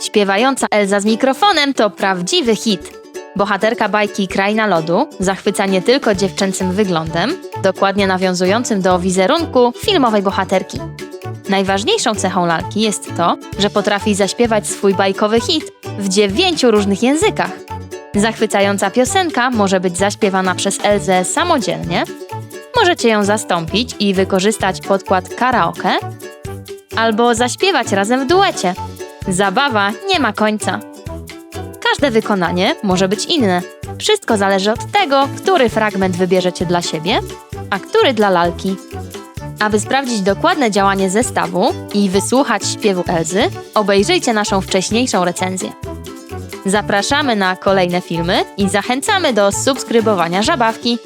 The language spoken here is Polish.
Śpiewająca Elza z mikrofonem to prawdziwy hit. Bohaterka bajki Kraina Lodu zachwyca nie tylko dziewczęcym wyglądem, dokładnie nawiązującym do wizerunku filmowej bohaterki. Najważniejszą cechą lalki jest to, że potrafi zaśpiewać swój bajkowy hit w dziewięciu różnych językach. Zachwycająca piosenka może być zaśpiewana przez Elzę samodzielnie, możecie ją zastąpić i wykorzystać podkład karaoke, albo zaśpiewać razem w duecie. Zabawa nie ma końca. Każde wykonanie może być inne. Wszystko zależy od tego, który fragment wybierzecie dla siebie, a który dla lalki. Aby sprawdzić dokładne działanie zestawu i wysłuchać śpiewu Elzy, obejrzyjcie naszą wcześniejszą recenzję. Zapraszamy na kolejne filmy i zachęcamy do subskrybowania Żabawki.